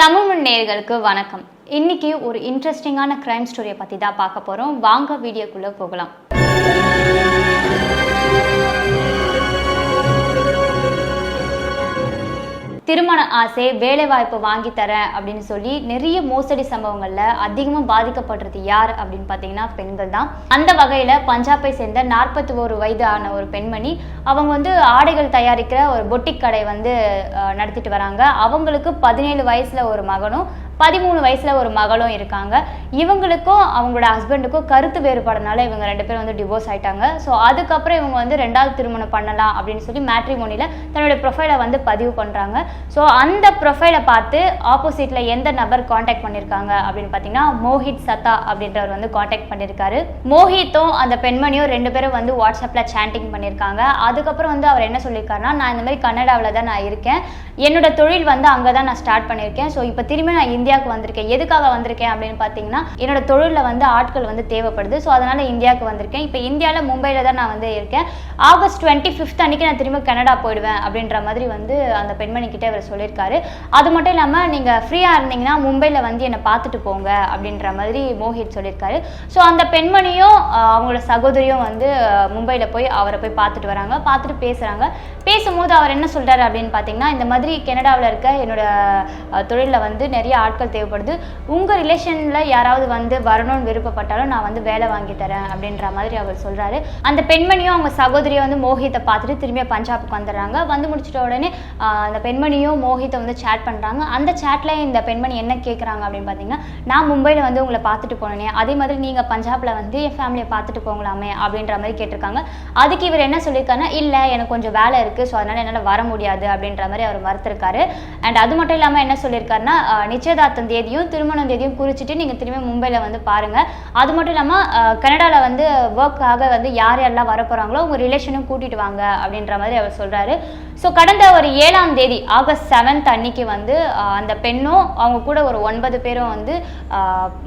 தமிழ் நேயர்களுக்கு வணக்கம். இன்னைக்கு ஒரு இன்ட்ரெஸ்டிங்கான கிரைம் ஸ்டோரியை பற்றி தான் பார்க்க போகிறோம் வாங்க வீடியோக்குள்ளே போகலாம். திருமண ஆசை வேலைவாய்ப்பு வாங்கி தரேன் அப்படின்னு சொல்லி நிறைய மோசடி சம்பவங்கள்ல அதிகமாக பாதிக்கப்படுறது யார் அப்படின்னு பார்த்தீங்கன்னா பெண்கள் தான். அந்த வகையில் பஞ்சாபை சேர்ந்த நாற்பத்தி ஒரு வயது ஆன ஒரு பெண்மணி அவங்க வந்து ஆடைகள் தயாரிக்கிற ஒரு பொட்டிக் கடை வந்து நடத்திட்டு வராங்க. அவங்களுக்கு பதினேழு வயசுல ஒரு மகனும் பதிமூணு வயசுல ஒரு மகளும் இருக்காங்க. இவங்களுக்கும் அவங்களோட ஹஸ்பண்டுக்கும் கருத்து வேறுபாடுனால இவங்க ரெண்டு பேரும் வந்து டிவோர்ஸ் ஆயிட்டாங்க. ஸோ அதுக்கப்புறம் இவங்க வந்து ரெண்டாவது திருமணம் பண்ணலாம் அப்படின்னு சொல்லி மேட்ரிமோனியில் தன்னுடைய ப்ரொஃபைலை வந்து பதிவு பண்ணுறாங்க ஸோ அந்த ப்ரொஃபைலை பார்த்து ஆப்போசிட்டில் எந்த நபர் காண்டாக்ட் பண்ணியிருக்காங்க அப்படின்னு பார்த்தீங்கன்னா மோஹித் சத்தா அப்படின்றவர் வந்து காண்டாக்ட் பண்ணியிருக்காரு மோஹித்தும் அந்த பெண்மணியும் ரெண்டு பேரும் வந்து வாட்ஸ்அப்பில் சாண்டிங் பண்ணியிருக்காங்க அதுக்கப்புறம் வந்து அவர் என்ன சொல்லியிருக்காருன்னா நான் இந்த மாதிரி கனடாவில் தான் நான் இருக்கேன். என்னோட தொழில் வந்து அங்கே தான் நான் ஸ்டார்ட் பண்ணியிருக்கேன் ஸோ இப்போ திரும்பி நான் இந்தியாவுக்கு வந்திருக்கேன். எதுக்காக வந்திருக்கேன்? அப்படின்னு பார்த்தீங்கன்னா என்னோட தொழிலில் வந்து ஆட்கள் வந்து தேவைப்படுது. ஸோ அதனால் இந்தியாவுக்கு வந்திருக்கேன். இப்போ இந்தியாவில் மும்பையில் தான் நான் வந்து இருக்கேன். ஆகஸ்ட் டுவெண்ட்டி ஃபிஃப்த் அன்னைக்கு நான் திரும்ப கனடா போயிடுவேன் அப்படின்ற மாதிரி வந்து அந்த பெண்மணி கிட்ட அவர் சொல்லியிருக்காரு. அது மட்டும் இல்லாமல் நீங்கள் ஃப்ரீயாக இருந்தீங்கன்னா மும்பையில் வந்து என்னை பார்த்துட்டு போங்க அப்படின்ற மாதிரி மோஹித் சொல்லியிருக்காரு. ஸோ அந்த பெண்மணியும் அவங்களோட சகோதரியும் வந்து மும்பையில் போய் அவரை போய் பார்த்துட்டு வராங்க. பார்த்துட்டு பேசுகிறாங்க பேசும்போது அவர் என்ன சொல்றாரு அப்படின்னு பார்த்தீங்கன்னா இந்த மாதிரி கனடாவில் இருக்க என்னோட தொழிலில் வந்து நிறைய ஆட்கள் தேவைப்படுது. உங்கள் ரிலேஷனில் யாராவது வந்து வரணும்னு விருப்பப்பட்டாலும் நான் வந்து வேலை வாங்கி தரேன் அப்படின்ற மாதிரி அவர் சொல்கிறாரு அந்த பெண்மணியும் அவங்க சகோதரியை வந்து மோஹித்தை பார்த்துட்டு திரும்பிய பஞ்சாபுக்கு வந்துடுறாங்க. வந்து முடிச்சிட்ட உடனே அந்த பெண்மணி பெண்மணியும் மோஹித்தை வந்து சேட் பண்ணுறாங்க அந்த சேட்டில் இந்த பெண்மணி என்ன கேட்குறாங்க அப்படின்னு பார்த்தீங்கன்னா நான் மும்பையில் வந்து உங்களை பார்த்துட்டு போனேனே அதே மாதிரி நீங்கள் பஞ்சாபில் வந்து என் ஃபேமிலியை பார்த்துட்டு போகலாமே அப்படின்ற மாதிரி கேட்டிருக்காங்க. அதுக்கு இவர் என்ன சொல்லியிருக்காருன்னா இல்லை எனக்கு கொஞ்சம் வேலை இருக்குது ஸோ அதனால் என்னால் வர முடியாது அப்படின்ற மாதிரி அவர் மறுத்திருக்காரு. அண்ட் அது மட்டும் இல்லாமல் என்ன சொல்லியிருக்காருன்னா நிச்சயதார்த்தம் தேதியும் திருமணம் தேதியும் குறிச்சிட்டு நீங்கள் திரும்பி மும்பையில் வந்து பாருங்கள் அது மட்டும் இல்லாமல் கனடாவில் வந்து ஒர்க்காக வந்து யார் யாரெல்லாம் வர போகிறாங்களோ உங்கள் ரிலேஷனும் கூட்டிகிட்டு வாங்க அப்படின்ற மாதிரி அவர் சொல்கிறாரு ஸோ கடந்த ஒரு ஏழாம் தேதி ஆகஸ்ட் செவன்த் அன்னைக்கு வந்து அந்த பெண்ணும் அவங்க கூட ஒரு ஒன்பது பேரும் வந்து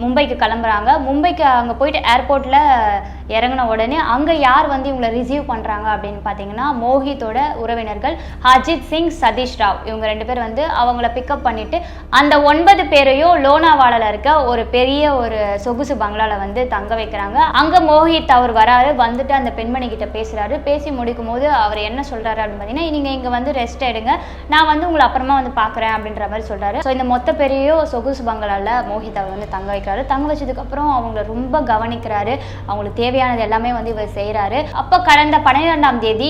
மும்பைக்கு கிளம்புறாங்க. மும்பைக்கு அங்கே போயிட்டு ஏர்போர்ட்டில் இறங்கின உடனே அங்கே யார் வந்து இவங்களை ரிசீவ் பண்ணுறாங்க அப்படின்னு பார்த்தீங்கன்னா மோஹித்தோட உறவினர்கள் அஜித் சிங் சதீஷ் ராவ். இவங்க ரெண்டு பேர் வந்து அவங்கள பிக்கப் பண்ணிட்டு அந்த ஒன்பது பேரையும் லோனாவாலால இருக்க ஒரு பெரிய ஒரு சொகுசு பங்களாவில் வந்து தங்க வைக்கிறாங்க. அங்கே மோஹித் அவர் வராரு வந்துட்டு அந்த பெண்மணி கிட்ட பேசுகிறாரு பேசி முடிக்கும் போது அவர் என்ன சொல்கிறாரு அப்படின்னு பார்த்தீங்கன்னா நீங்கள் இங்கே வந்து ரெஸ்ட் எடுங்க. நான் வந்து உங்களை அப்புறமா வந்து பார்க்குறேன் அப்படின்ற மாதிரி சொல்கிறாரு ஸோ இந்த மொத்த பெரிய சொகுசு பங்களாவில் மோஹித் அவர் வந்து தங்க வைக்கிறாரு. தங்க வச்சதுக்கப்புறம் அவங்கள ரொம்ப கவனிக்கிறாரு. அவங்களுக்கு தேவையான தேவையானது எல்லாமே வந்து இவர் செய்கிறாரு அப்போ கடந்த பன்னிரெண்டாம் தேதி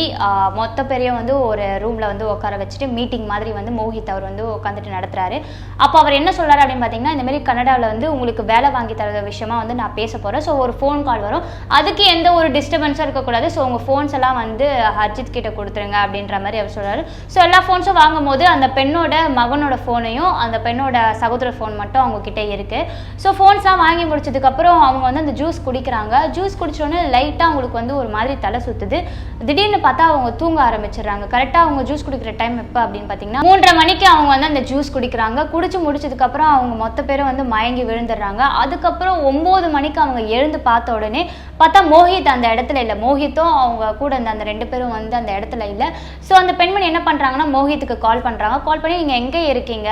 மொத்த பேரையும் வந்து ஒரு ரூமில் வந்து உட்கார வச்சுட்டு மீட்டிங் மாதிரி வந்து மோஹித் அவர் வந்து உட்காந்துட்டு நடத்துறாரு. அப்போ அவர் என்ன சொல்கிறாரு அப்படின்னு பார்த்தீங்கன்னா இந்தமாரி கனடாவில் வந்து உங்களுக்கு வேலை வாங்கி தர விஷயமா வந்து நான் பேச போகிறேன் ஸோ ஒரு ஃபோன் கால் வரும். அதுக்கு எந்த ஒரு டிஸ்டர்பன்ஸும் இருக்கக்கூடாது. ஸோ உங்கள் ஃபோன்ஸ் எல்லாம் வந்து ஹர்ஜித் கிட்ட கொடுத்துருங்க அப்படின்ற மாதிரி அவர் சொல்கிறாரு ஸோ எல்லா ஃபோன்ஸும் வாங்கும் போது அந்த பெண்ணோட மகனோட ஃபோனையும் அந்த பெண்ணோட சகோதர ஃபோன் மட்டும் அவங்க கிட்ட இருக்குது ஸோ ஃபோன்ஸ்லாம் வாங்கி முடிச்சதுக்கப்புறம் அவங்க வந்து அந்த ஜூஸ் குடிக்கிறாங்க. ஜூஸ் குடிச்சோடனே லைட்டாக அவங்களுக்கு வந்து ஒரு மாதிரி தலை சுத்துது. திடீர்னு பார்த்தா அவங்க தூங்க ஆரம்பிச்சிடுறாங்க. கரெக்டாக அவங்க ஜூஸ் குடிக்கிற டைம் எப்போ அப்படின்னு பார்த்தீங்கன்னா மூன்றரை மணிக்கு அவங்க வந்து அந்த ஜூஸ் குடிக்கிறாங்க. குடிச்சு முடிச்சதுக்கப்புறம் அவங்க மொத்த பேரும் வந்து மயங்கி விழுந்துடுறாங்க. அதுக்கப்புறம் ஒம்பது மணிக்கு அவங்க எழுந்து பார்த்த உடனே பார்த்தா மோஹித் அந்த இடத்துல இல்லை. மோஹித்தும் அவங்க கூட இருந்த அந்த ரெண்டு பேரும் வந்து அந்த இடத்துல இல்லை. ஸோ அந்த பெண்மணி என்ன பண்ணுறாங்கன்னா மோஹித்துக்கு கால் பண்ணுறாங்க கால் பண்ணி நீங்கள் எங்கே இருக்கீங்க?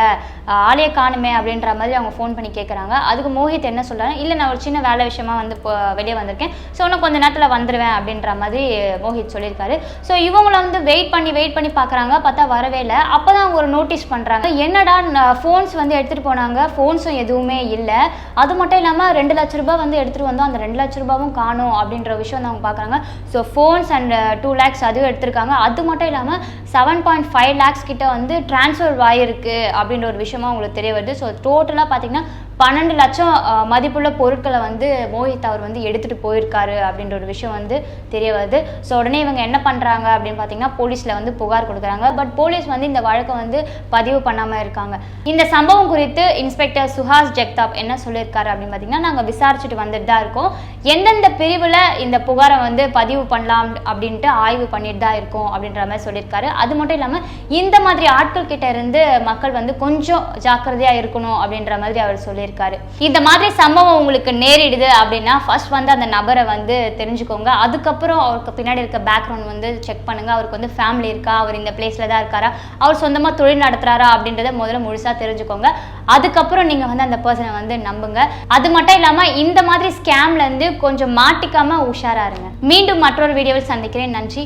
ஆஹ் ஆளையே காணுமே அப்படின்ற மாதிரி அவங்க ஃபோன் பண்ணி கேட்குறாங்க அதுக்கு மோஹித் என்ன சொல்கிறாங்க இல்லை நான் ஒரு சின்ன வேலை விஷயமா வந்து வெளியே வந்திருக்கேன். ஸோ இன்னும் கொஞ்ச நேரத்தில் வந்துடுவேன் அப்படின்ற மாதிரி மோஹித் சொல்லியிருக்காரு. ஸோ இவங்கள வந்து வெயிட் பண்ணி வெயிட் பண்ணி பார்க்குறாங்க. பார்த்தா வரவே இல்லை. அப்போ தான் அவங்க ஒரு நோட்டீஸ் பண்ணுறாங்க என்னடா ஃபோன்ஸ் வந்து எடுத்துகிட்டு போனாங்க. ஃபோன்ஸும் எதுவுமே இல்லை. அது மட்டும் இல்லாமல் ரெண்டு லட்ச ரூபாய் வந்து எடுத்துகிட்டு வந்தோம். அந்த ரெண்டு லட்ச ரூபாவும் காணும் அப்படின்ற விஷயம் வந்து அவங்க பார்க்குறாங்க. So phones and two lakhs அதுவும் எடுத்திருக்காங்க. அது மட்டும் இல்லாமல் செவன் பாயிண்ட் ஃபைவ் லேக்ஸ் கிட்ட வந்து டிரான்ஸ்ஃபர் ஆயிருக்கு அப்படின்ற ஒரு விஷயமா உங்களுக்கு தெரிய வருது. ஸோ டோட்டலாக பார்த்தீங்கன்னா பன்னெண்டு லட்சம் மதிப்புள்ள பொருட்களை வந்து மோஹித் அவர் வந்து எடுத்துகிட்டு போயிருக்காரு அப்படின்ற ஒரு விஷயம் வந்து தெரிய வருது. ஸோ உடனே இவங்க என்ன பண்ணுறாங்க அப்படின்னு பார்த்தீங்கன்னா போலீஸில் வந்து புகார் கொடுக்குறாங்க. பட் போலீஸ் வந்து இந்த வழக்கை வந்து பதிவு பண்ணாமல் இருக்காங்க. இந்த சம்பவம் குறித்து இன்ஸ்பெக்டர் சுஹாஸ் ஜெக்தாப் என்ன சொல்லியிருக்காரு அப்படின்னு பார்த்தீங்கன்னா நாங்கள் விசாரிச்சுட்டு வந்துட்டு தான் இருக்கோம். எந்தெந்த பிரிவில் இந்த புகாரை வந்து பதிவு பண்ணலாம் அப்படின்ட்டு ஆய்வு பண்ணிட்டு தான் இருக்கோம் அப்படின்ற மாதிரி சொல்லியிருக்காரு. அது மட்டும் இல்லாமல் இந்த மாதிரி ஆட்கள் கிட்ட இருந்து மக்கள் வந்து கொஞ்சம் ஜாக்கிரதையா இருக்கணும் அப்படின்ற மாதிரி அவர் சொல்லியிருக்காரு. இந்த மாதிரி சம்பவம் உங்களுக்கு நேரிடுது அப்படின்னா ஃபர்ஸ்ட் வந்து அந்த நபரை வந்து தெரிஞ்சுக்கோங்க. அதுக்கப்புறம் அவருக்கு பின்னாடி இருக்க பேக்ரவுண்ட் வந்து செக் பண்ணுங்க. அவருக்கு வந்து ஃபேமிலி இருக்கா? அவர் இந்த பிளேஸ்ல தான் இருக்காரா? அவர் சொந்தமா தொழில் நடத்துறாரா அப்படின்றத முதல்ல முழுசா தெரிஞ்சுக்கோங்க. அதுக்கப்புறம் நீங்க வந்து அந்த பர்சனை வந்து நம்புங்க. அது மட்டும் இல்லாம இந்த மாதிரி ஸ்கேம்ல இருந்து கொஞ்சம் மாட்டிக்காம உஷாரா இருங்க. மீண்டும் மற்றொரு வீடியோவில் சந்திக்கிறேன். நன்றி.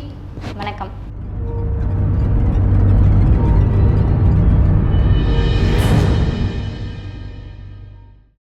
வணக்கம்.